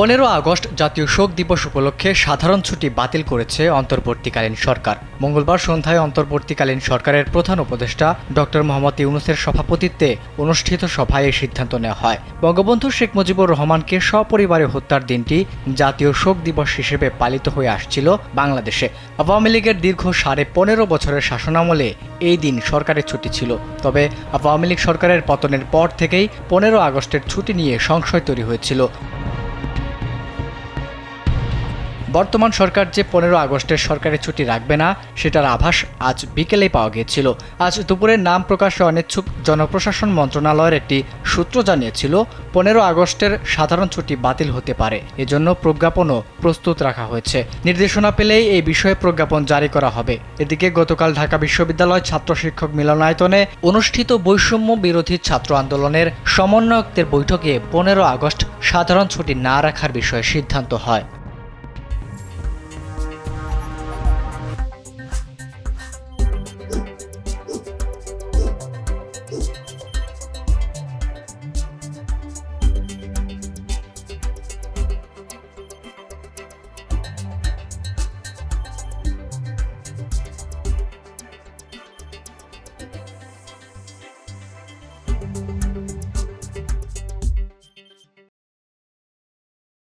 পনেরো আগস্ট জাতীয় শোক দিবস উপলক্ষে সাধারণ ছুটি বাতিল করেছে অন্তর্বর্তীকালীন সরকার। মঙ্গলবার সন্ধ্যায় অন্তর্বর্তীকালীন সরকারের প্রধান উপদেষ্টা ডক্টর মোহাম্মদ ইউনুসের সভাপতিত্বে অনুষ্ঠিত সভায় এই সিদ্ধান্ত নেওয়া হয়। বঙ্গবন্ধু শেখ মুজিবুর রহমানকে সপরিবারে হত্যার দিনটি জাতীয় শোক দিবস হিসেবে পালিত হয়ে আসছিল বাংলাদেশে। আওয়ামী লীগের দীর্ঘ সাড়ে পনেরো বছরের শাসনামলে এই দিন সরকারের ছুটি ছিল। তবে আওয়ামী লীগ সরকারের পতনের পর থেকেই পনেরো আগস্টের ছুটি নিয়ে সংশয় তৈরি হয়েছিল। বর্তমান সরকার যে পনেরো আগস্টের সরকারি ছুটি রাখবে না, সেটার আভাস আজ বিকেলেই পাওয়া গিয়েছিল। আজ দুপুরে নাম প্রকাশে অনিচ্ছুক জনপ্রশাসন মন্ত্রণালয়ের একটি সূত্র জানিয়েছিল, পনেরো আগস্টের সাধারণ ছুটি বাতিল হতে পারে। এজন্য প্রজ্ঞাপনও প্রস্তুত রাখা হয়েছে। নির্দেশনা পেলেই এই বিষয়ে প্রজ্ঞাপন জারি করা হবে। এদিকে গতকাল ঢাকা বিশ্ববিদ্যালয় ছাত্র শিক্ষক মিলনায়তনে অনুষ্ঠিত বৈষম্য বিরোধী ছাত্র আন্দোলনের সমন্বয়কদের বৈঠকে পনেরো আগস্ট সাধারণ ছুটি না রাখার বিষয়ে সিদ্ধান্ত হয়।